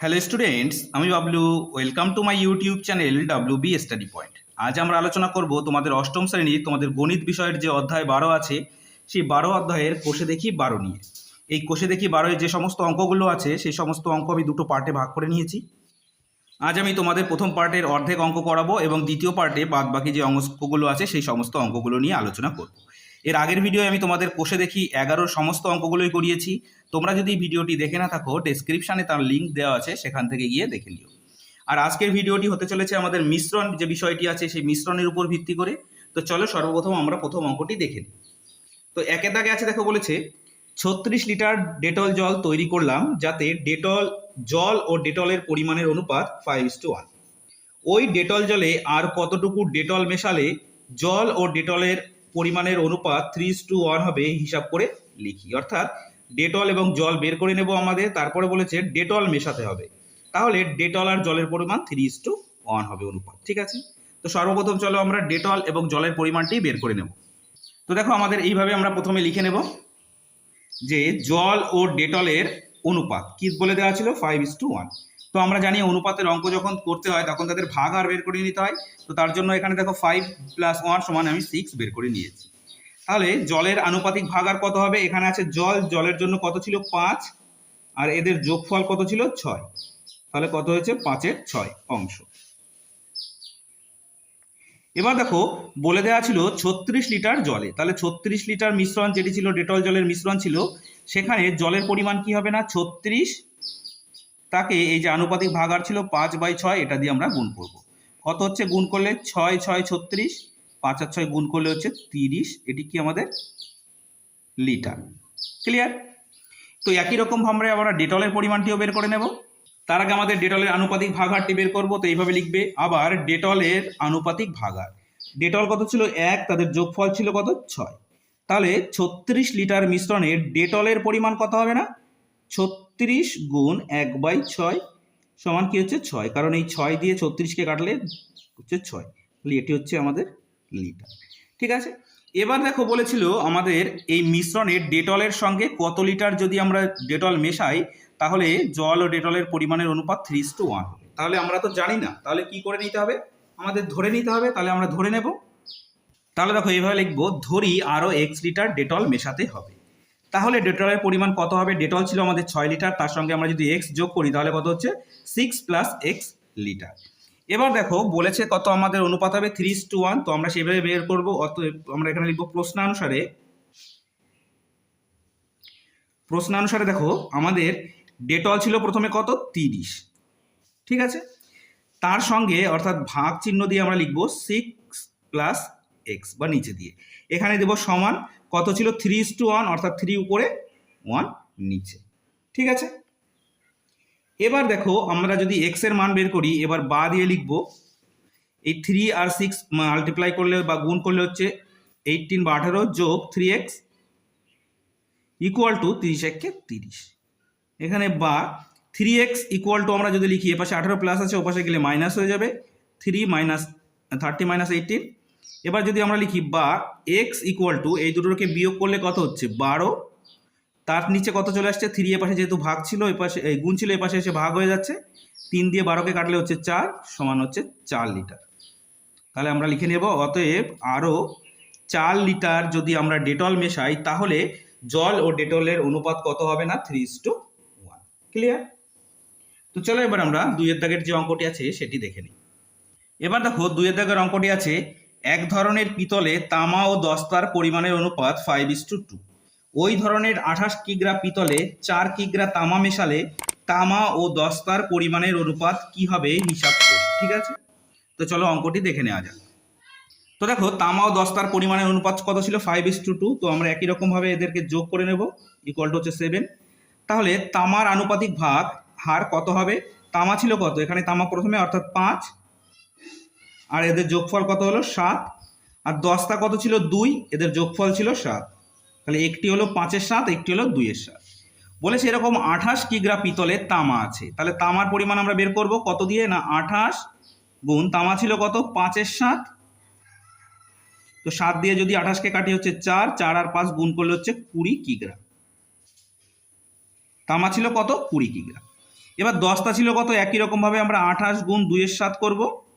Hello students আমি Bablu. Welcome to my YouTube channel W B study point আজ আমরা আলোচনা করব তোমাদের অষ্টম শ্রেণির তোমাদের গণিত বিষয়ের যে অধ্যায় বারো আছে, সেই বারো অধ্যায়ের কোষে দেখি বারো নিয়ে। এই কোষে দেখি বারোয় যে সমস্ত অঙ্কগুলো আছে, সেই সমস্ত অঙ্ক আমি দুটো পার্টে ভাগ করে নিয়েছি। আজ আমি তোমাদের প্রথম পার্টের অর্ধেক অঙ্ক করাবো এবং দ্বিতীয় পার্টে বাদ বাকি যে অঙ্কগুলো আছে, সেই সমস্ত অঙ্কগুলো নিয়ে আলোচনা করব। এর আগের ভিডিও আমি তোমাদের কোষে দেখি এগারোর সমস্ত অঙ্কগুলোই করিয়েছি। তোমরা যদি ভিডিওটি দেখে না থাকো ডেসক্রিপশানে তার লিঙ্ক দেওয়া আছে, সেখান থেকে গিয়ে দেখে নিও। আর আজকের ভিডিওটি হতে চলেছে আমাদের মিশ্রণ, যে বিষয়টি আছে সেই মিশ্রণের উপর ভিত্তি করে। তো চলো সর্বপ্রথম আমরা প্রথম অঙ্কটি দেখে নিই। তো একে দাগে আছে দেখো বলেছে, ছত্রিশ লিটার ডেটল জল তৈরি করলাম যাতে ডেটল জল ও ডেটলের পরিমাণের অনুপাত ফাইভ টু ওয়ান ওই ডেটল জলে আর কতটুকু ডেটল মেশালে জল ও ডেটলের পরিমাণের অনুপাত থ্রি টু ওয়ান হবে, হিসাব করে লিখি। অর্থাৎ ডেটল এবং জল বের করে নেব আমাদের, তারপরে বলেছে ডেটল মেশাতে হবে। তাহলে ডেটল আর জলের পরিমাণ থ্রি টু ওয়ান হবে অনুপাত, ঠিক আছে? তো সর্বপ্রথম চলো আমরা ডেটল এবং জলের পরিমাণটি বের করে নেব। তো দেখো আমাদের এইভাবে আমরা প্রথমে লিখে নেব যে জল ও ডেটলের অনুপাত, কি বলে দেওয়া ছিল? ফাইভ ইস টু ওয়ান তো আমরা জানি অনুপাতের অঙ্ক যখন করতে হয়, তখন তাদের ভাগ আর বের করে নিতে হয়। তো তার জন্য এখানে দেখো ফাইভ প্লাস ওয়ান সমান আমি সিক্স বের করে নিয়েছি। তাহলে জলের আনুপাতিক ভাগ আর কত হবে? এখানে আছে জল, জলের জন্য কত ছিল? পাঁচ। আর এদের যোগফল কত ছিল? ছয়। তাহলে কত হয়েছে? পাঁচের ছয় অংশ। এবার দেখো, বলে দেওয়া ছিল ছত্রিশ লিটার জলে। তাহলে ছত্রিশ লিটার মিশ্রণ, যেটি ছিল ডেটল জলের মিশ্রণ ছিল, সেখানে জলের পরিমাণ কি হবে না? ছত্রিশ তাকে এই যে আনুপাতিক ভাগ আর ছিল পাঁচ বাই ছয়, এটা দিয়ে আমরা গুণ করব। কত হচ্ছে গুণ করলে? ছয় ছয়, ছত্রিশ। পাঁচ আর ছয় গুণ করলে হচ্ছে তিরিশ। এটি কি আমাদের? লিটার। ক্লিয়ার তো একই রকম ভাবে আমরা ডেটলের পরিমাণটিও বের করে নেব। তার আগে আমাদের ডেটলের আনুপাতিক ভাগারটি বের করব, তো এইভাবে লিখবে। আবার ডেটলের আনুপাতিক ভাগার ডেটল কত ছিল? এক। তাদের যোগফল ছিল কত? ছয়। তাহলে ছত্রিশ লিটার মিশ্রণে ডেটলের পরিমাণ কত হবে না? ছত্রিশ গুণ এক বাই ছয় সমান কি হচ্ছে ছয়? কারণ এই ছয় দিয়ে ছত্রিশকে কাটলে হচ্ছে ছয়। তাহলে এটি হচ্ছে আমাদের লিটার। ঠিক আছে? এবার দেখো বলেছিল আমাদের এই মিশ্রণে ডেটলের সঙ্গে কত লিটার যদি আমরা ডেটল মেশাই, তাহলে জল ও ডেটলের পরিমাণের অনুপাত থ্রি টু ওয়ান তাহলে আমরা তো জানি না। তাহলে কি করে নিতে হবে? আমাদের ধরে নিতে হবে। তাহলে আমরা ধরে নেব। তাহলে দেখো এইভাবে লিখব, ধরি আরও এক্স লিটার ডেটল মেশাতে হবে। তাহলে ডেটলের পরিমাণ কত হবে? ডেটল ছিল আমাদের ছয় লিটার, তার সঙ্গে আমরা যদি এক্স যোগ করি, তাহলে কত হচ্ছে? Six plus x litre. এবার দেখো, বলেছে কত আমাদের অনুপাত হবে? থ্রি টু ওয়ান তো আমরা সেভাবে বের করব। অত আমরা এখানে লিখব প্রশ্নানুসারে। প্রশ্নানুসারে দেখো, আমাদের ডেটল ছিল প্রথমে কত? তিরিশ। ঠিক আছে? তার সঙ্গে অর্থাৎ ভাগ চিহ্ন দিয়ে আমরা লিখব সিক্স প্লাস এক্স বা নিচে দিয়ে। এখানে দেবো সমান কত ছিল? থ্রি ইস টু ওয়ান অর্থাৎ থ্রি উপরে ওয়ান নিচে। ঠিক আছে? এবার দেখো, আমরা যদি এক্সের মান বের করি, এবার বা দিয়ে লিখব। এই থ্রি আর সিক্স মাল্টিপ্লাই করলে বা গুণ করলে হচ্ছে এইটিন বা আঠারো যোগ থ্রি এক্স ইকুয়াল টু তিরিশ এককে তিরিশ। এখানে বা থ্রি এক্স ইকুয়াল টু আমরা যদি লিখি, এপাশে আঠারো প্লাস আছে, ওপাশে গেলে মাইনাস হয়ে যাবে। Three minus thirty minus eighteen এবার যদি আমরা লিখি বা এক্স ইকুয়াল টু এই দুটোকে বিয়োগ করলে কত হচ্ছে? বারো। তার নিচে কত চলে আসছে? থ্রি এপাশে যেহেতু ভাগ ছিল, এই পাশে গুণ ছিল এপাশে এসে ভাগ হয়ে যাচ্ছে। তিন দিয়ে বারোকে কাটলে হচ্ছে চার, সমান হচ্ছে চার লিটার। তাহলে আমরা লিখে নেব, অতএব আরও চার লিটার যদি আমরা ডেটল মেশাই, তাহলে জল ও ডেটলের অনুপাত কত হবে না? Three is to one clear তো চলো এবার আমরা দুইয়ের দাগের যে অঙ্কটি আছে, সেটি দেখে নিই। এবার দেখো, দুইয়ের দাগের অঙ্কটি আছে এক ধরনের পিতলে তামা ও দস্তার পরিমাণের অনুপাত ফাইভ ইস টু টু ওই ধরনের আঠাশ কিগ্রা পিতলে চার কিগ্রা তামা মেশালে তামা ও দস্তার পরিমাণের অনুপাত কি হবে হিসাব করি, ঠিক আছে? তো চলো অঙ্কটি দেখে নেওয়া যাক। তো দেখো, তামা ও দস্তার পরিমাণের অনুপাত কত ছিল? ফাইভ ইস টু টু তো আমরা একই রকমভাবে এদেরকে যোগ করে নেব ইকুয়াল টু হচ্ছে সেভেন তাহলে তামার আনুপাতিক ভাগ হার কত হবে? তামা ছিল কত? এখানে তামা প্রথমে, অর্থাৎ পাঁচ আর এদের যোগফল কত হলো? সাত। আর দশটা কত ছিল? দুই। এদের যোগফল ছিল সাত। তাহলে একটি হলো পাঁচের সাত, একটি হলো দুইয়ের সাত। বলেছে এরকম আঠাশ কিগ্রা পিতলে তামা আছে। তাহলে তামার পরিমাণ আমরা বের করব কত দিয়ে? না, আঠাশ গুণ তামা ছিল কত? পাঁচের সাত। তো সাত দিয়ে যদি আঠাশকে কাটি হচ্ছে চার চার আর পাঁচ গুণ করলে হচ্ছে কুড়ি কিগ্রা। তামা ছিল কত? কুড়ি কিগ্রা। এবার দশটা ছিল কত? একই রকমভাবে আমরা আঠাশ গুণ দুইয়ের সাত করব।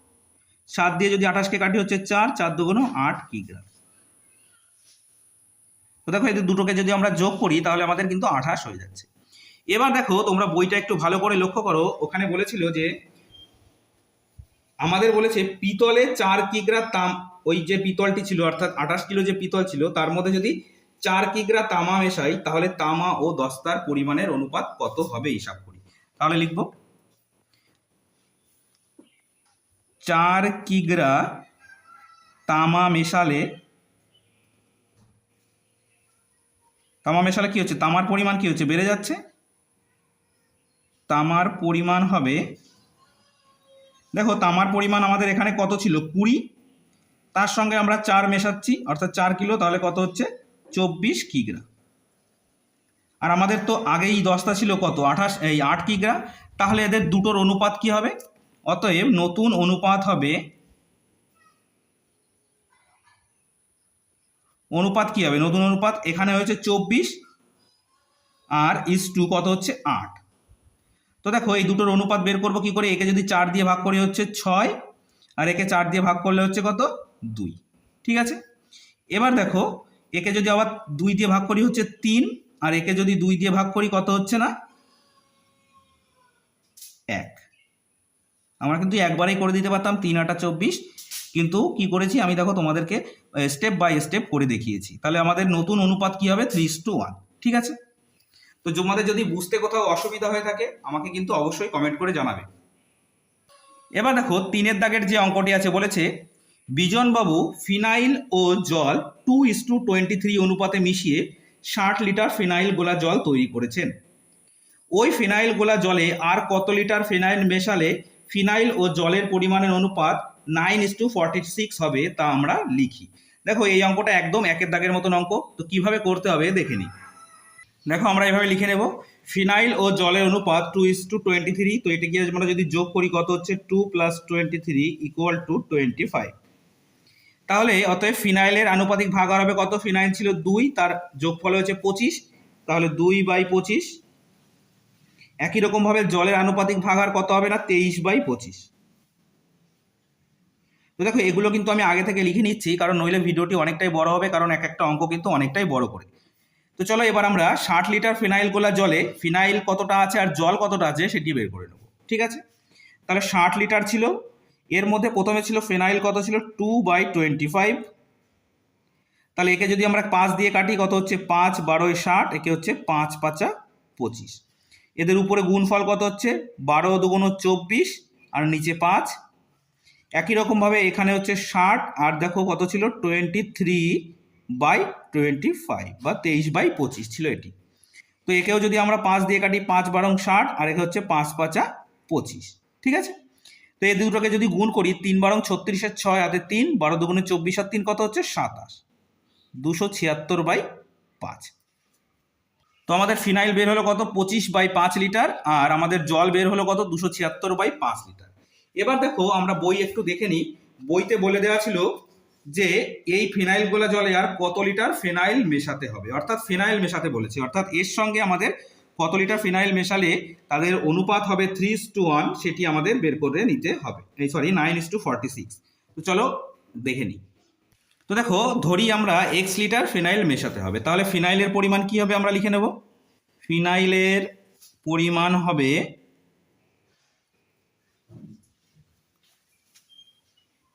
সাত দিয়ে যদি আঠাশকে কাটি হচ্ছে চার চার দুগুণ আট কিগ্রা তো দেখো এদের দুটোকে যদি আমরা যোগ করি, তাহলে আমাদের কিন্তু আঠাশ হয়ে যাচ্ছে। এবার দেখো, তোমরা বইটা একটু ভালো করে লক্ষ্য করো। ওখানে বলেছিল যে, আমাদের বলেছে পিতলে চার কিগ্রা তাম, ওই যে পিতলটি ছিল, অর্থাৎ আঠাশ কিলো যে পিতল ছিল, তার মধ্যে যদি চার কিগ্রা তামা মেশাই, তাহলে তামা ও দস্তার পরিমাণের অনুপাত কত হবে হিসাব করি। তাহলে লিখব চার কিগ্রা তামা মেশালে তামা মেশালে কি হচ্ছে? তামার পরিমাণ কি হচ্ছে? বেড়ে যাচ্ছে? তামার পরিমাণ হবে, দেখো তামার পরিমাণ আমাদের এখানে কত ছিল? কুড়ি। তার সঙ্গে আমরা চার মেশাচ্ছি, অর্থাৎ চার কিলো, তাহলে কত হচ্ছে? চব্বিশ কিগ্রা। আর আমাদের তো আগেই দশটা ছিল কত? আঠাশ, এই আট কিগ্রা। তাহলে এদের দুটোর অনুপাত কি হবে? অতএব নতুন অনুপাত হবে অনুপাত কি হবে? নতুন অনুপাত এখানে হয়েছে চব্বিশ আর ইস টু কত হচ্ছে? আট। তো দেখো, এই দুটোর অনুপাত বের করব কি করে? একে যদি চার দিয়ে ভাগ করি হচ্ছে ছয়, আর একে চার দিয়ে ভাগ করলে হচ্ছে কত? দুই। ঠিক আছে? এবার দেখো, একে যদি আবার দুই দিয়ে ভাগ করি হচ্ছে তিন, আর একে যদি দুই দিয়ে ভাগ করি কত হচ্ছে না? এক। আমরা কিন্তু একবারেই করে দিতে পারতাম তিন আটা চব্বিশ। কিন্তু কি করেছি? আমি দেখো তোমাদেরকে স্টেপ বাই স্টেপ করে দেখিয়েছি। তাহলে আমাদের নতুন অনুপাত কি হবে? থ্রি টু ওয়ান ঠিক আছে? তো তোমাদের যদি বুঝতে কোথাও অসুবিধা হয়ে থাকে, আমাকে কিন্তু অবশ্যই কমেন্ট করে জানাবে। এবার দেখো, তিনের দাগের যে অঙ্কটি আছে বলেছে, বিজনবাবু ফিনাইল ও জল two is to twenty three অনুপাতে মিশিয়ে ষাট লিটার ফিনাইল গোলা জল তৈরি করেছেন। ওই ফিনাইল গোলা জলে আর কত লিটার ফিনাইল মেশালে ফিনাইল ও জলের পরিমাণের অনুপাত nine is to forty six হবে তা আমরা লিখি। দেখো এই অঙ্কটা একদম একের দাগের মতন অঙ্ক, তো কীভাবে করতে হবে দেখে নিই দেখো আমরা এভাবে লিখে নেব। ফিনাইল ও জলের অনুপাত two is to twenty three তো এটাকে আমরা যদি যোগ করি কত হচ্ছে? Two plus twenty three equal to twenty five তাহলে অতএব ফিনাইলের আনুপাতিক ভাগ হবে কত? ফিনাইল ছিল দুই, তার যোগফল হচ্ছে পঁচিশ, তাহলে দুই বাই পঁচিশ একই রকমভাবে জলের আনুপাতিক ভাগ আর কত হবে না? তেইশ বাই পঁচিশ। তো দেখো, এগুলো কিন্তু আমি আগে থেকে লিখে নিচ্ছি, কারণ নইলে ভিডিওটি অনেকটাই বড় হবে, কারণ এক একটা অঙ্ক কিন্তু অনেকটাই বড় করে। তো চলো এবার আমরা ষাট লিটার ফিনাইল গোলা জলে ফিনাইল কতটা আছে আর জল কতটা আছে সেটি বের করে নেব। ঠিক আছে? তাহলে ষাট লিটার ছিল, এর মধ্যে প্রথমে ছিল ফিনাইল কত ছিল? টু বাই টোয়েন্টি ফাইভ তাহলে একে যদি আমরা পাঁচ দিয়ে কাটি, কত হচ্ছে? পাঁচ, বারোয় ষাট, একে হচ্ছে পাঁচ পাঁচা পঁচিশ। এদের উপরে গুণফল কত হচ্ছে? বারো দুগুণ চব্বিশ আর নিচে পাঁচ। একই রকমভাবে এখানে হচ্ছে ষাট, আর দেখো কত ছিল? Twenty three by twenty five বা তেইশ বাই পঁচিশ ছিল এটি। তো একেও যদি আমরা পাঁচ দিয়ে কাটি, পাঁচ বারং ষাট, আর একে হচ্ছে পাঁচ পাঁচা পঁচিশ। ঠিক আছে? তো এই দুটোকে যদি গুণ করি, তিন বারং ছত্রিশের ছয় হাতে তিন, বারো দুগুণে চব্বিশ আর তিন কত হচ্ছে? সাতাশ। দুশো ছিয়াত্তর বাই পাঁচ। তো আমাদের ফিনাইল বের হলো কত? পঁচিশ বাই পাঁচ লিটার, আর আমাদের জল বের হলো কত? দুশো ছিয়াত্তর বাই পাঁচ লিটার। এবার দেখো, আমরা বই একটু দেখে নিই। বইতে বলে দেওয়া ছিল যে, এই ফিনাইল গোলা জলে আর কত লিটার ফিনাইল মেশাতে হবে? অর্থাৎ ফিনাইল মেশাতে বলেছে। অর্থাৎ এর সঙ্গে আমাদের কত লিটার ফিনাইল মেশালে তাদের অনুপাত হবে থ্রি টু ওয়ান সেটি আমাদের বের করে নিতে হবে। এই sorry nine is to forty six তো চলো, দেখে নিই। তো দেখো, ধরি আমরা এক্স লিটার ফিনাইল মেশাতে হবে। তাহলে ফিনাইলের পরিমাণ কি হবে আমরা লিখে নেব? ফিনাইলের পরিমাণ হবে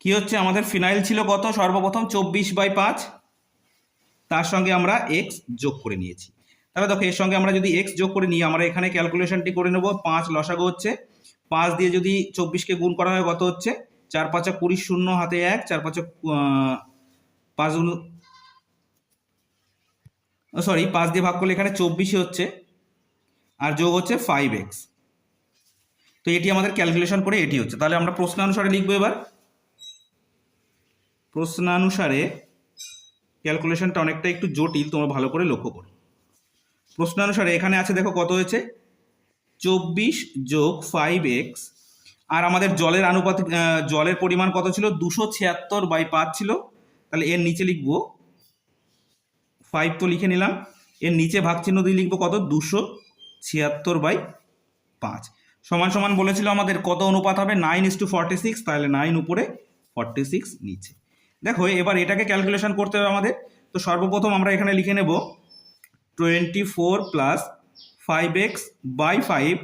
কি হচ্ছে? আমাদের ফিনাইল ছিল কত? সর্বপ্রথম চব্বিশ বাই পাঁচ। তার সঙ্গে আমরা এক্স যোগ করে নিয়েছি। তাহলে দেখো, এর সঙ্গে আমরা যদি এক্স যোগ করে নিই, আমরা এখানে ক্যালকুলেশনটি করে নেব। পাঁচ লসাগো হচ্ছে। পাঁচ দিয়ে যদি চব্বিশকে গুণ করা হয়, কত হচ্ছে? চার পাঁচা কুড়ি শূন্য, হাতে এক। চার পাঁচা পাঁচ সরি পাঁচ দিয়ে ভাগ করলে এখানে চব্বিশে হচ্ছে, আর যোগ হচ্ছে ফাইভ এক্স তো এটি আমাদের ক্যালকুলেশন করে এটি হচ্ছে। তাহলে আমরা প্রশ্নানুসারে লিখব এবার। প্রশ্নানুসারে ক্যালকুলেশনটা অনেকটা একটু জটিল, তোমরা ভালো করে লক্ষ্য করো। প্রশ্নানুসারে এখানে আছে, দেখো কত হয়েছে? চব্বিশ যোগ ফাইভ এক্স আর আমাদের জলের আনুপাতিক জলের পরিমাণ কত ছিল? দুশো ছিয়াত্তর বাই পাঁচ ছিল। তাহলে এর নিচে লিখব ফাইভ তো লিখে নিলাম। এর নিচে ভাগ চিহ্ন দিয়ে লিখব কত? দুশো ছিয়াত্তর বাই পাঁচ। সমান সমান বলেছিল আমাদের কত অনুপাত হবে? Nine is to forty six তাহলে নাইন উপরে ফর্টি সিক্স নিচে। দেখো, এবার এটাকে ক্যালকুলেশন করতে হবে আমাদের। তো সর্বপ্রথম আমরা এখানে লিখে নেব twenty four plus five x by five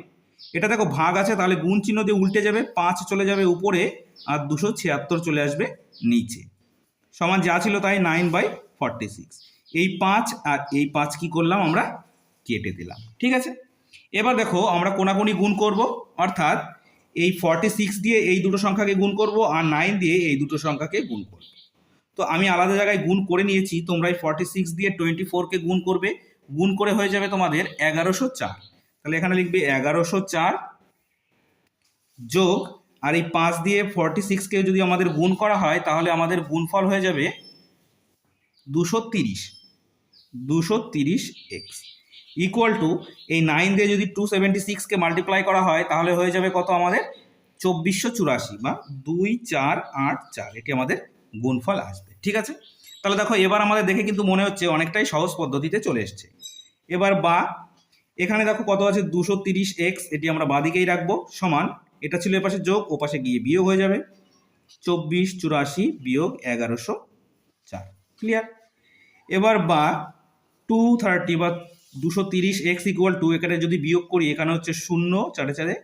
এটা দেখো, ভাগ আছে, তাহলে গুণ চিহ্ন দিয়ে উল্টে যাবে, পাঁচ চলে যাবে উপরে, আর দুশো ছিয়াত্তর চলে আসবে নিচে। সমান যা ছিল তাই নাইন বাই ফর্টি সিক্স এই পাঁচ আর এই পাঁচ কি করলাম আমরা? কেটে দিলাম। ঠিক আছে? এবার দেখো আমরা কোনাকুনি গুণ করব, অর্থাৎ এই ফর্টি সিক্স দিয়ে এই দুটো সংখ্যাকে গুণ করব আর নাইন দিয়ে এই দুটো সংখ্যাকে গুণ করব। তো আমি আলাদা জায়গায় গুণ করে নিয়েছি, তোমরা এই ফর্টি সিক্স দিয়ে টোয়েন্টি ফোরকে গুণ করবে। গুণ করে হয়ে যাবে তোমাদের এগারোশো চার। তাহলে এখানে লিখবে এগারোশো চার যোগ আর এই পাঁচ দিয়ে ফর্টি সিক্সকে যদি আমাদের গুণ করা হয়, তাহলে আমাদের গুণফল হয়ে যাবে দুশো তিরিশ। দুশো তিরিশ এক্স ইকুয়াল টু এই নাইন দিয়ে যদি টু সেভেন্টি সিক্সকে মাল্টিপ্লাই করা হয়, তাহলে হয়ে যাবে কত আমাদের? চব্বিশশো চুরাশি বা দুই চার আট চার। এটি আমাদের গুণফল আসবে। ঠিক আছে? তাহলে দেখো, এবার আমাদের দেখে কিন্তু মনে হচ্ছে অনেকটাই সহজ পদ্ধতিতে চলে এসছে। এবার বা, এখানে দেখো কত আছে? দুশো তিরিশ এক্স এটি আমরা বাদিকেই রাখব, সমান এটা ছিল এপাশে যোগ ও পাশে গিয়ে বিয়োগ হয়ে যাবে। চব্বিশ চুরাশি বিয়োগ এগারোশো চার। ক্লিয়ার এবার বা টু থার্টি বা দুশো তিরিশ এক্স ইকুয়াল টু এখানে যদি বিয়োগ করি, এখানে হচ্ছে শূন্য, চারে চারে।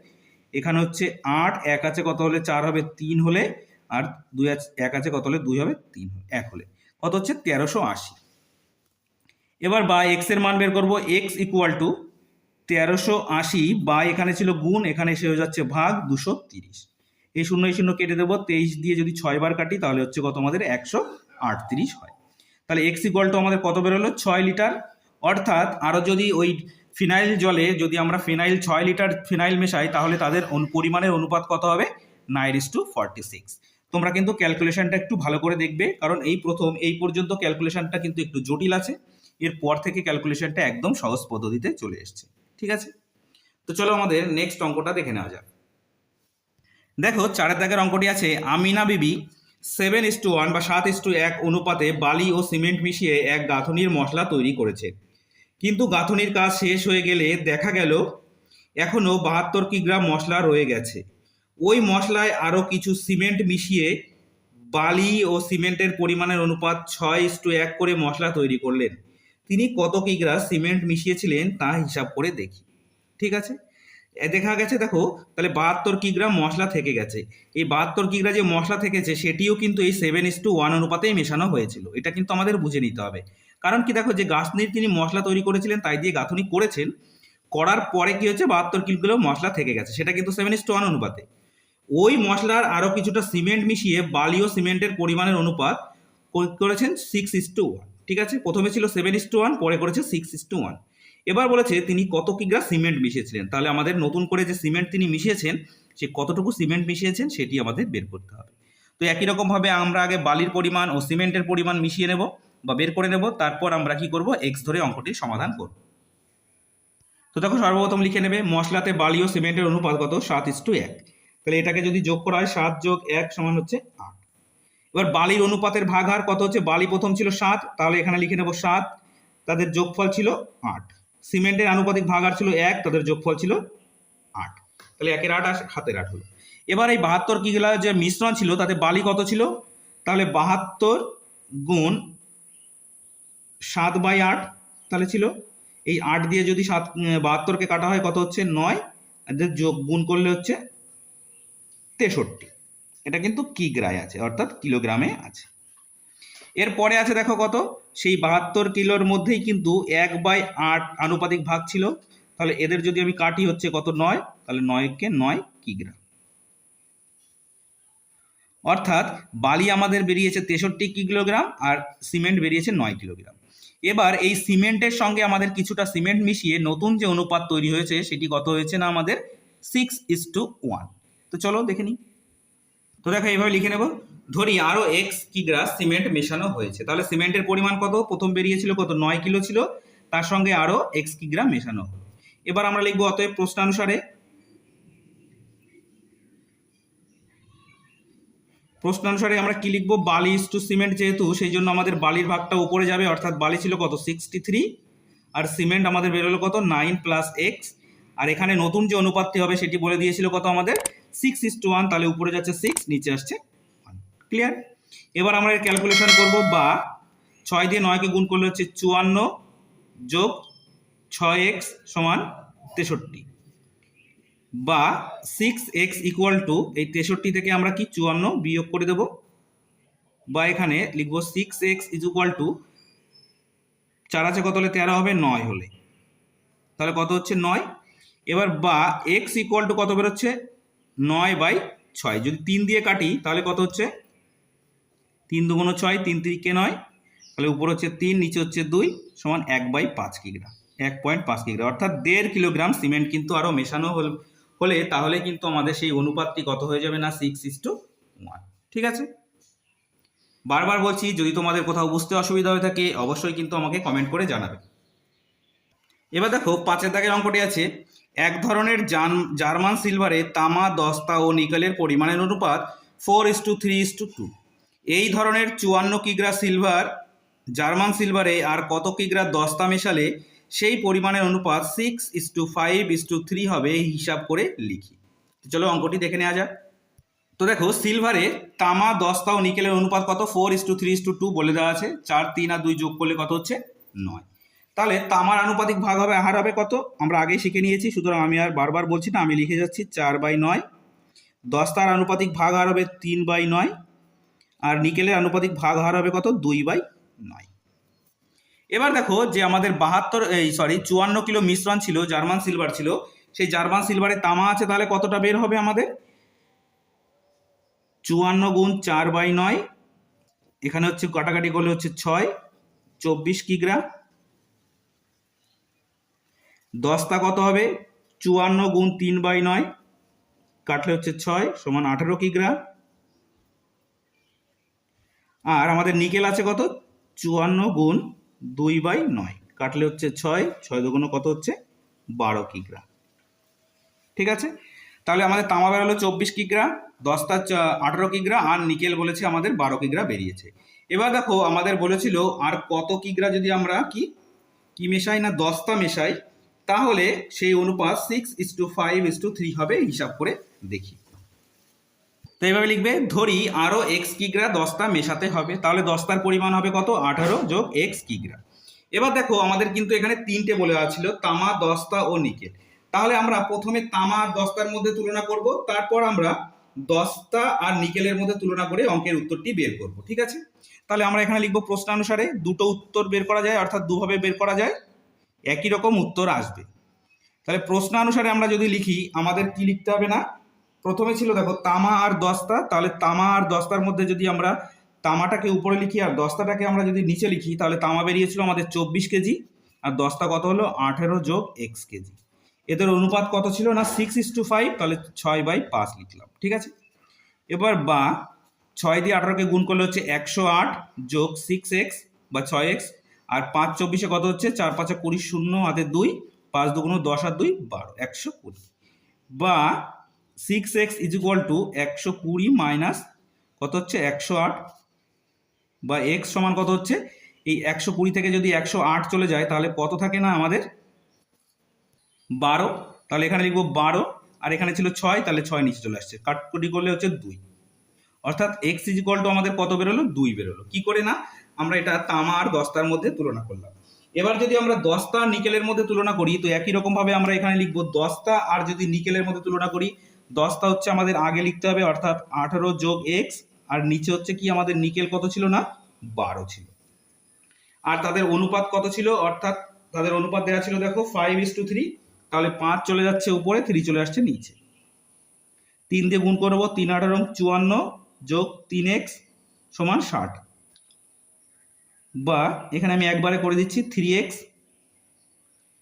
এখানে হচ্ছে আট, এক আছে কত হলে চার হবে? তিন হলে। আর দুই আছে এক আছে কত হলে? দুই হবে? তিন এক হলে। কত হচ্ছে? তেরোশো আশি। এবার বা এক্সের মান বের করব এক্স ইকুয়াল টু তেরোশো আশি বা এখানে ছিল গুণ, এখানে এসে হয়ে যাচ্ছে ভাগ দুশো তিরিশ। এই শূন্য এই শূন্য কেটে দেবো, তেইশ দিয়ে যদি ছয় বার কাটি, তাহলে হচ্ছে কত আমাদের? একশো আটত্রিশ হয়। তাহলে এক্স ইকুয়াল আমাদের কত বেরোলো? ছয় লিটার। অর্থাৎ আরও যদি ওই ফিনাইল জলে যদি আমরা ফিনাইল ছয় লিটার ফিনাইল মেশাই, তাহলে তাদের পরিমাণের অনুপাত কত হবে? Nine is to forty six তোমরা কিন্তু ক্যালকুলেশনটা একটু ভালো করে দেখবে, কারণ এই প্রথম, এই পর্যন্ত ক্যালকুলেশনটা কিন্তু একটু জটিল আছে। এরপর থেকে ক্যালকুলেশনটা একদম সহজ পদ্ধতিতে চলে এসছে। ঠিক আছে? তো চলো আমাদের নেক্সট অঙ্কটা দেখে নেওয়া যাক। দেখো, চারের দাগের অঙ্কটি আছে, আমিনা বিবি সেভেন ইস টু ওয়ান বা সাত ইস টু এক অনুপাতে বালি ও সিমেন্ট মিশিয়ে এক গাঁথনির মশলা তৈরি করেছে। কিন্তু গাঁথনির কাজ শেষ হয়ে গেলে দেখা গেল এখনও বাহাত্তর কিগ্রাম মশলা রয়ে গেছে। ওই মশলায় আরও কিছু সিমেন্ট মিশিয়ে বালি ও সিমেন্টের পরিমাণের অনুপাত ছয় ইস টু এক করে মশলা তৈরি করলেন। তিনি কত কিগ্রা সিমেন্ট মিশিয়েছিলেন তা হিসাব করে দেখি। ঠিক আছে? দেখা গেছে, দেখো, তাহলে বাহাত্তর কিগ্রা মশলা থেকে গেছে। এই বাহাত্তর কিগ্রা যে মশলা থেকেছে, সেটিও কিন্তু এই সেভেন ইস টু ওয়ান অনুপাতেই মেশানো হয়েছিল। এটা কিন্তু আমাদের বুঝে নিতে হবে। কারণ কি দেখো, যে গাছনির তিনি মশলা তৈরি করেছিলেন, তাই দিয়ে গাঁথনি করেছেন, করার পরে কি হচ্ছে বাহাত্তর কিলো মশলা থেকে গেছে। সেটা কিন্তু সেভেন ইস টু ওয়ান অনুপাতে। ওই মশলার আরও কিছুটা সিমেন্ট মিশিয়ে বালি ও সিমেন্টের পরিমাণের অনুপাত করেছেন সিক্স ইস টু ওয়ান ঠিক আছে? প্রথমে ছিল সেভেন ইস টু ওয়ান পরে করেছে সিক্স ইস টু ওয়ান এবার বলেছে তিনি কত কিগ্রা সিমেন্ট মিশিয়েছিলেন। তাহলে আমাদের নতুন করে যে সিমেন্ট তিনি মিশিয়েছেন, সে কতটুকু সিমেন্ট মিশিয়েছেন সেটি আমাদের বের করতে হবে। তো একই রকমভাবে আমরা আগে বালির পরিমাণ ও সিমেন্টের পরিমাণ মিশিয়ে নেব বা বের করে নেব, তারপর আমরা কি করব? এক্স ধরে অঙ্কটির সমাধান করব। তো দেখো সর্বপ্রথম লিখে নেবে, মশলাতে বালি ও সিমেন্টের অনুপাত কত? সাত ইস টু এক। তাহলে এটাকে যদি যোগ করা হয়, সাত যোগ এক সমান হচ্ছে আট। এবার বালির অনুপাতের ভাগ হার কত হচ্ছে? বালি প্রথম ছিল সাত, তাহলে এখানে লিখে নেব সাত, তাদের যোগফল ছিল আট। সিমেন্টের আনুপাতিক ভাগ হার ছিল এক, তাদের যোগফল ছিল আট। তাহলে একের আট আর হাতের আট হলো। এবার এই বাহাত্তর কিগুলা যে মিশ্রণ ছিল, তাতে বালি কত ছিল? তাহলে বাহাত্তর গুণ সাত বাই আট, তাহলে ছিল, এই আট দিয়ে যদি সাত বাহাত্তরকে কাটা হয়, কত হচ্ছে? নয় যোগ গুণ করলে হচ্ছে তেষট্টি। এটা কিন্তু কিগ্রায় আছে, অর্থাৎ কিলোগ্রামে আছে। এরপরে আছে দেখো কত? সেই বাহাত্তর কিলোর মধ্যেই কিন্তু এক বাই আট আনুপাতিক ভাগ ছিল। তাহলে এদের যদি আমি কাটি হচ্ছে কত? নয়। তাহলে নয়কে নয় কিগ্রা। অর্থাৎ বালি আমাদের বেরিয়েছে তেষট্টি কিলোগ্রাম আর সিমেন্ট বেরিয়েছে নয় কিলোগ্রাম এবার এই সিমেন্টের সঙ্গে আমাদের কিছুটা সিমেন্ট মিশিয়ে নতুন যে অনুপাত তৈরি হয়েছে, সেটি কত হয়েছে না আমাদের? সিক্স ইস টু ওয়ান তো চলো দেখে নিই। তো দেখো, এইভাবে লিখে নেব। ধরি আরও এক্স কিগ্রা সিমেন্ট মেশানো হয়েছে। তাহলে সিমেন্টের পরিমাণ কত? প্রথম বেরিয়েছিল কত? নয় কিলো ছিল। তার সঙ্গে আরও এক্স কিগ্রা মেশানো এবার আমরা লিখব অতএব প্রশ্নানুসারে। প্রশ্নানুসারে আমরা কি লিখব? বালি ইস টু সিমেন্ট যেহেতু, সেই জন্য আমাদের বালির ভাগটা উপরে যাবে। অর্থাৎ বালি ছিল কত? সিক্সটি থ্রি আর সিমেন্ট আমাদের বেরোলো কত? নাইন প্লাস এক্স আর এখানে নতুন যে অনুপাতটি হবে, সেটি বলে দিয়েছিল কত আমাদের? সিক্স ইস টু ওয়ান তাহলে উপরে যাচ্ছে সিক্স নিচে আসছে ক্লিয়ার এবার আমরা ক্যালকুলেশন করব বা ছয় দিয়ে নয়কে গুণ করলে হচ্ছে চুয়ান্ন যোগ ছয় এক্স সমান তেষট্টি। বা সিক্স এক্স ইকুয়াল টু এই তেষট্টি থেকে আমরা কি চুয়ান্ন বিয়োগ করে দেব? বা এখানে লিখব six x is equal to চার আছে কত হলে? তেরো হবে, নয় হলে। তাহলে কত হচ্ছে? নয়। এবার বা এক্স ইকুয়াল টু কত বেরোচ্ছে? নয় বাই ছয়। যদি তিন দিয়ে কাটি, তাহলে কত হচ্ছে? তিন দুগুণ ছয়, তিন তিরিকে নয়। তাহলে উপর হচ্ছে তিন, নিচে হচ্ছে দুই, সমান এক বাই পাঁচ কিগ্রা। এক পয়েন্ট পাঁচ কিগ্রা। অর্থাৎ দেড় কিলোগ্রাম সিমেন্ট কিন্তু আরও মেশানো হল হলে তাহলে কিন্তু আমাদের সেই অনুপাতটি কত হয়ে যাবে না? সিক্স ইস টু ওয়ান ঠিক আছে? বারবার বলছি, যদি তোমাদের কোথাও বুঝতে অসুবিধা হয়ে থাকে, অবশ্যই কিন্তু আমাকে কমেন্ট করে জানাবে। এবার দেখো, পাঁচের দাগের অঙ্কটি আছে। এক ধরনের জার্মান সিলভারে তামা, দস্তা ও নিকেলের পরিমাণের অনুপাত four is to three is to two এই ধরনের চুয়ান্ন কিগ্রা সিলভার, জার্মান সিলভারে আর কত কিগ্রা দস্তা মেশালে, সেই পরিমাণের অনুপাত six is to five is to three হবে হিসাব করে লিখি। চলো অঙ্কটি দেখে নেওয়া যাক। তো দেখো, সিলভারে তামা, দস্তা ও নিকেলের অনুপাত কত? Four is to three is to two বলে দেওয়া আছে। চার, তিন আর দুই যোগ করলে কত হচ্ছে? নয়। তাহলে তামার আনুপাতিক ভাগ হবে, আহার হবে কত? আমরা আগেই শিখে নিয়েছি, সুতরাং আমি আর বারবার বলছি না, আমি লিখে যাচ্ছি চার বাই নয়। দস্তার আনুপাতিক ভাগ হার হবে তিন বাই নয়, আর নিকেলের আনুপাতিক ভাগ হার হবে কত? দুই বাই নয়। এবার দেখো যে আমাদের বাহাত্তর, এই সরি চুয়ান্ন কিলো মিশ্রণ ছিল, জার্মান সিলভার ছিল, সেই জার্মান সিলভারে তামা আছে, তাহলে কতটা বের হবে আমাদের? চুয়ান্ন গুণ চার বাই নয়, এখানে হচ্ছে কাটাকাটি করলে হচ্ছে ছয়, চব্বিশ কিগ্রা। দশটা কত হবে? চুয়ান্ন গুণ তিন বাই নয়, কাটলে হচ্ছে ছয়, সমান আঠেরো কিগ্রা। আর আমাদের নিকেল আছে কত? চুয়ান্ন গুণ দুই বাই নয়, কাটলে হচ্ছে ছয় ছয় দুগুণ কত হচ্ছে? বারো কিগ্রা। ঠিক আছে? তাহলে আমাদের তামা বেরোলো চব্বিশ কিগ্রা, দশটা আঠেরো কিগ্রা, আর নিকেল বলেছে আমাদের বারো কিগ্রা বেরিয়েছে। এবার দেখো, আমাদের বলেছিল আর কত কিগ্রা যদি আমরা কি কি মেশাই না দশটা মেশাই তাহলে সেই অনুপাত six is to five is to three হবে, হিসাব করে দেখি। তো এইভাবে লিখবে, ধরি আরও এক্স কিগ্রা দশটা মেশাতে হবে, তাহলে দশটার পরিমাণ হবে কত? আঠারো যোগ এক্স কিগ্রা। এবার দেখো, আমাদের কিন্তু এখানে তিনটে বলে দেওয়া ছিল তামা দস্তা ও নিকেল। তাহলে আমরা প্রথমে তামা আর দস্তার মধ্যে তুলনা করব, তারপর আমরা দস্তা আর নিকেলের মধ্যে তুলনা করে অঙ্কের উত্তরটি বের করব, ঠিক আছে? তাহলে আমরা এখানে লিখব প্রশ্ন অনুসারে দুটো উত্তর বের করা যায়, অর্থাৎ দুভাবে বের করা যায়। একই রকম উত্তর আসবে। তাহলে প্রশ্নানুসারে আমরা যদি লিখি, আমাদের কি লিখতে হবে না? প্রথমে ছিল দেখো, তামা আর দস্তা। তাহলে তামা আর দস্তার মধ্যে যদি আমরা তামাটাকে উপরে লিখি আর দস্তাটাকে আমরা যদি নিচে লিখি, তাহলে তামা বেরিয়েছিল আমাদের চব্বিশ কেজি। আর দস্তা কত হলো? আঠেরো যোগ এক্স কেজি। এদের অনুপাত কত ছিল না? সিক্স ইস টু ফাইভ তাহলে ছয় বাই পাঁচ লিখলাম, ঠিক আছে? এবার বা, ছয় দিয়ে আঠারোকে গুণ করলে হচ্ছে একশো আট যোগ সিক্স এক্স বা ছয় এক্স আর পাঁচ চব্বিশে কত হচ্ছে? চার পাঁচে কুড়ি শূন্য হাতে দুই, পাঁচ দুগুণ দশ আর দুই বারো, একশো কুড়ি। বা six x is equal to একশো কুড়ি মাইনাস কত হচ্ছে? একশো আট। বা এক্স সমান কত হচ্ছে? এই একশো কুড়ি থেকে যদি একশো আট চলে যায়, তাহলে কত থাকে না আমাদের? বারো। তাহলে এখানে লিখব বারো, আর এখানে ছিল ছয়, তাহলে ছয় নিচে চলে আসছে। কাটকুটি করলে হচ্ছে দুই। অর্থাৎ এক্স ইজ ইকুয়াল টু আমাদের কত বেরোলো? দুই বেরোলো। কি করে না? আমরা এটা তামা আর দস্তার মধ্যে তুলনা করলাম। এবার যদি আমরা দস্তা নিকেলের মধ্যে তুলনা করি, তো একই রকমভাবে আমরা এখানে লিখব দস্তা আর যদি নিকেলের মধ্যে তুলনা করি দশটা হচ্ছে আমাদের আগে লিখতে হবে, অর্থাৎ আঠারো যোগ এক্স আর নিচে হচ্ছে কি আমাদের নিকেল কত ছিল না? বারো ছিল। আর তাদের অনুপাত কত ছিল? অর্থাৎ তাদের অনুপাত দেওয়া ছিল দেখো ফাইভ ইস টু থ্রি তাহলে পাঁচ চলে যাচ্ছে উপরে থ্রি চলে আসছে নিচে। তিন দিয়ে গুণ করব তিন আঠারো, চুয়ান্ন যোগ তিন এক্স সমান ষাট। বা এখানে আমি একবারে করে দিচ্ছি থ্রি এক্স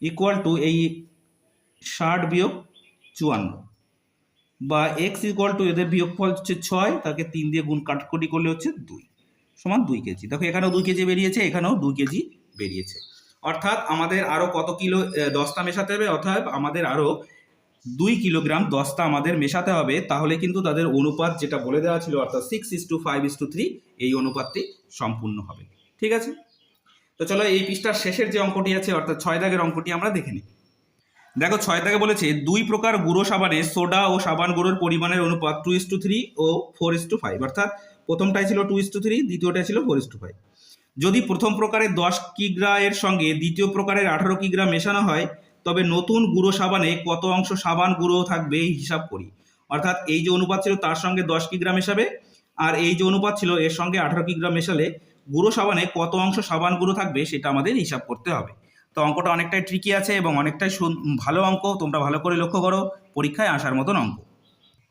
ইকুয়াল টু এই ষাট বিয়োগ চুয়ান্ন। বা এক্স ইকুয়াল টু এদের বিয়োগফল হচ্ছে ছয়, তাকে তিন দিয়ে গুণ কাটকুটি করলে হচ্ছে দুই, সমান দুই কেজি। দেখো এখানেও দুই কেজি বেরিয়েছে, এখানেও দুই কেজি বেরিয়েছে। অর্থাৎ আমাদের আরও কত কিলো দস্তা মেশাতে হবে অর্থাৎ আমাদের আরও দুই কিলোগ্রাম দস্তা আমাদের মেশাতে হবে। তাহলে কিন্তু তাদের অনুপাত যেটা বলে দেওয়া ছিল, অর্থাৎ six is to five is to three এই অনুপাতটি সম্পূর্ণ হবে। ঠিক আছে? তো চলো এই পৃষ্ঠার শেষের যে অঙ্কটি আছে, অর্থাৎ ছয় দাগের অঙ্কটি আমরা দেখে নিই। দেখো, ছয় দাগে বলেছে, দুই প্রকার গুঁড়ো সাবানে সোডা ও সাবান গুঁড়োর পরিমাণের অনুপাত টু ইস টু থ্রি ও ফোর ইস টু ফাইভ অর্থাৎ প্রথমটাই ছিল টু ইস টু থ্রি দ্বিতীয়টাই ছিল ফোর ইস টু ফাইভ যদি প্রথম প্রকারের দশ কিগ্রা এর সঙ্গে দ্বিতীয় প্রকারের আঠারো কিগ্রা মেশানো হয়, তবে নতুন গুঁড়ো সাবানে কত অংশ সাবান গুঁড়ো থাকবে এই হিসাব করি। অর্থাৎ এই যে অনুপাত ছিল, তার সঙ্গে দশ কিগ্রা মেশাবে, আর এই যে অনুপাত ছিল, এর সঙ্গে আঠারো কিগ্রা মেশালে গুঁড়ো সাবানে কত অংশ সাবান গুঁড়ো থাকবে সেটা আমাদের হিসাব করতে হবে। তো অঙ্কটা অনেকটাই ট্রিকি আছে এবং অনেকটাই ভালো অঙ্ক, তোমরা ভালো করে লক্ষ্য করো, পরীক্ষায় আসার মতন অঙ্ক।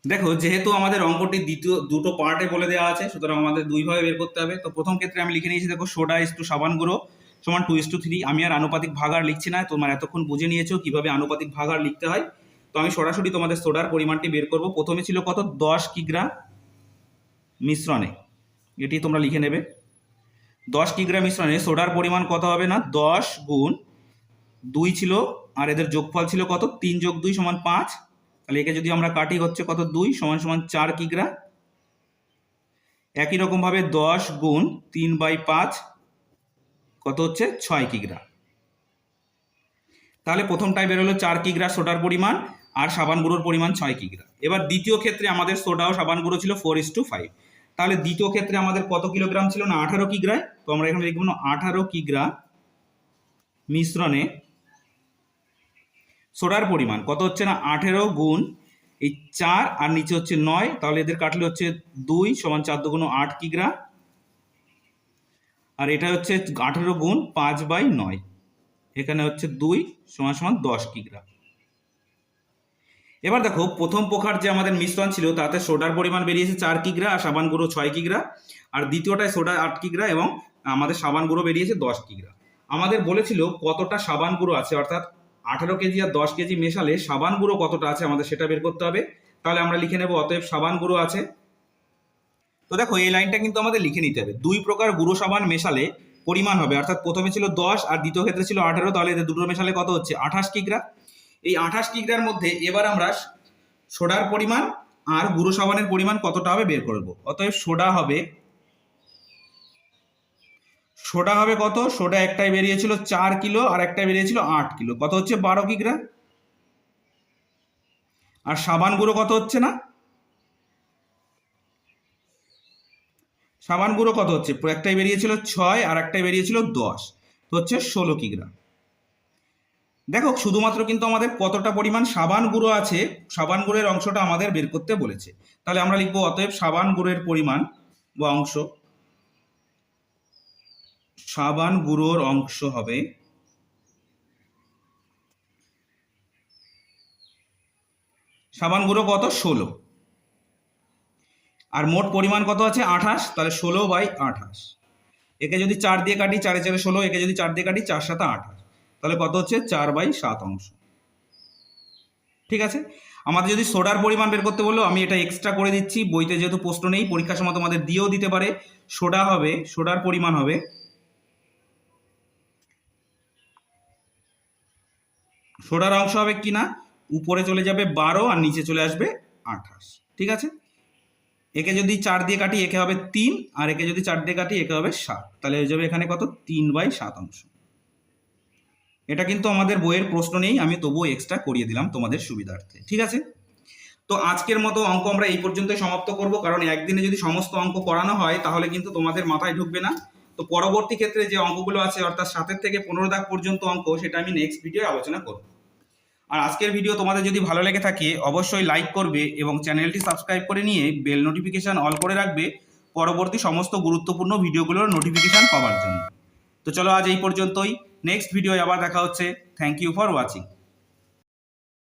দেখো, যেহেতু আমাদের অঙ্কটি দ্বিতীয়, দুটো পার্টে বলে দেওয়া আছে, সুতরাং আমাদের দুইভাবে বের করতে হবে। তো প্রথম ক্ষেত্রে আমি লিখে নিয়েছি, দেখো, সোডা ইস টু সাবান গুঁড়ো সমান টু ইস টু থ্রি। আমি আর আনুপাতিক ভাগার লিখছি না, তোমার এতক্ষণ বুঝে নিয়েছো কীভাবে আনুপাতিক ভাগার লিখতে হয়। তো আমি সরাসরি তোমাদের সোডার পরিমাণটি বের করব। প্রথমে ছিল কত? দশ কিগ্রা মিশ্রণে। এটি তোমরা লিখে নেবে। দশ কিগ্রা মিশ্রণে, সোডার পরিমাণ কত হবে না? দশ গুণ দুই ছিল, আর এদের যোগফল ছিল কত? তিন যোগ দুই সমান পাঁচ। তাহলে একে যদি আমরা কাটি, হচ্ছে কত? দুই সমান সমান চার কিগ্রা। একই রকমভাবে দশ গুণ তিন বাই পাঁচ কত হচ্ছে? ছয় কিগ্রা। তাহলে প্রথমটায় বেরোলো চার কিগ্রা সোডার পরিমাণ আর সাবান গুঁড়োর পরিমাণ ছয় কিগ্রা। এবার দ্বিতীয় ক্ষেত্রে আমাদের সোডা ও সাবান গুঁড়ো ছিল ফোর ইস টু ফাইভ তাহলে দ্বিতীয় ক্ষেত্রে আমাদের কত কিলোগ্রাম ছিল না? আঠারো কিগ্রায় তো আমরা এখানে লিখব না, আঠারো কিগ্রা মিশ্রণে সোডার পরিমাণ। কত হচ্ছে না? আঠেরো গুণ এই চার, আর নিচে হচ্ছে নয়, তাহলে এদের কাটলে হচ্ছে দুই সমান চার দুগুণ আট কিগ্রা আর এটা হচ্ছে আঠেরো গুণ পাঁচ বাই নয়, এখানে হচ্ছে দুই সমান সমান দশ কিগ্রা এবার দেখো, প্রথম প্রকার যে আমাদের মিশ্রণ ছিল, তাতে সোডার পরিমাণ বেরিয়েছে চার কিগ্রা আর সাবান গুঁড়ো ছয় কিগ্রা। আর দ্বিতীয়টায় সোডা আট কিগ্রা এবং আমাদের সাবান গুঁড়ো বেরিয়েছে দশ কিগ্রা। আমাদের বলেছিল কতটা সাবান গুঁড়ো আছে, অর্থাৎ আঠারো কেজি আর দশ কেজি মেশালে সাবান গুঁড়ো কতটা আছে আমাদের সেটা বের করতে হবে। তাহলে আমরা লিখে নেব অতএব সাবান গুঁড়ো আছে। তো দেখো, এই লাইনটা কিন্তু আমাদের লিখে নিতে হবে। দুই প্রকার গুঁড়ো সাবান মেশালে পরিমাণ হবে, অর্থাৎ প্রথমে ছিল দশ আর দ্বিতীয় ক্ষেত্রে ছিল আঠারো, তাহলে এদের দুটো মেশালে কত হচ্ছে? আঠাশ কিগ্রা। এই আঠাশ কিগ্রার মধ্যে এবার আমরা সোডার পরিমাণ আর গুঁড়ো সাবানের পরিমাণ কতটা হবে বের করব অতএব সোডা হবে সোডা হবে কত? সোডা একটাই বেরিয়েছিল চার কিলো আর একটাই বেরিয়েছিল আট কিলো। কত হচ্ছে? বারো কিগ্রা। আর সাবান গুঁড়ো কত হচ্ছে না? সাবান গুঁড়ো কত হচ্ছে? একটাই বেরিয়েছিল ছয় আর একটাই বেরিয়েছিল দশ। তো হচ্ছে ষোলো কিগ্রা। দেখো, শুধুমাত্র কিন্তু আমাদের কতটা পরিমাণ সাবান গুঁড়ো আছে, সাবান গুঁড়ের অংশটা আমাদের বের করতে বলেছে। তাহলে আমরা লিখব, অতএব সাবান গুঁড়ের পরিমাণ বা অংশ, সাবান গুঁড়োর অংশ হবে সাবান গুঁড়ো কত? ষোলো। আর মোট পরিমাণ কত আছে? আঠাশ, তাহলে ষোলো বাই আঠাশ। একে যদি চার দিয়ে কাটি, চারে চারে ষোলো, একে যদি চার দিয়ে কাটি, চার সাথে আঠাশ। তাহলে কত হচ্ছে? চার বাই সাত অংশ। ঠিক আছে? আমাদের যদি সোডার পরিমাণ বের করতে বলল আমি এটা এক্সট্রা করে দিচ্ছি। বইতে যেহেতু প্রশ্ন নেই, পরীক্ষার সময় তোমাদের দিয়েও দিতে পারে। সোডা হবে, সোডার পরিমাণ হবে সোডার অংশ হবে কি না উপরে চলে যাবে বারো আর নিচে চলে আসবে আঠাশ। ঠিক আছে? একে যদি চার দিয়ে কাটি, একে হবে তিন। আর একে যদি চার দিয়ে কাটি, একে হবে সাত। তাহলে হয়ে যাবে এখানে কত? তিন বাই সাত অংশ। এটা কিন্তু আমাদের বইয়ের প্রশ্ন নেই, আমি তবুও এক্সট্রা করিয়ে দিলাম তোমাদের সুবিধার্থে, ঠিক আছে? তো আজকের মতো অঙ্ক আমরা এই পর্যন্তই সমাপ্ত করব, কারণ একদিনে যদি সমস্ত অঙ্ক করানো হয়, তাহলে কিন্তু তোমাদের মাথায় ঢুকবে না। তো পরবর্তী ক্ষেত্রে যে অঙ্কগুলো আছে, অর্থাৎ সাতের থেকে পনেরো দাগ পর্যন্ত অঙ্ক, সেটা আমি নেক্সট ভিডিও আলোচনা করব। আর আজকের ভিডিও তোমাদের যদি ভালো লেগে থাকে, অবশ্যই লাইক করবে এবং চ্যানেলটি সাবস্ক্রাইব করে নিয়ে বেল নোটিফিকেশান অল করে রাখবে পরবর্তী সমস্ত গুরুত্বপূর্ণ ভিডিওগুলোর নোটিফিকেশান পাওয়ার জন্য। তো চলো আজ এই পর্যন্তই। নেক্সট ভিডিও আবার দেখা হচ্ছে। Thank you for watching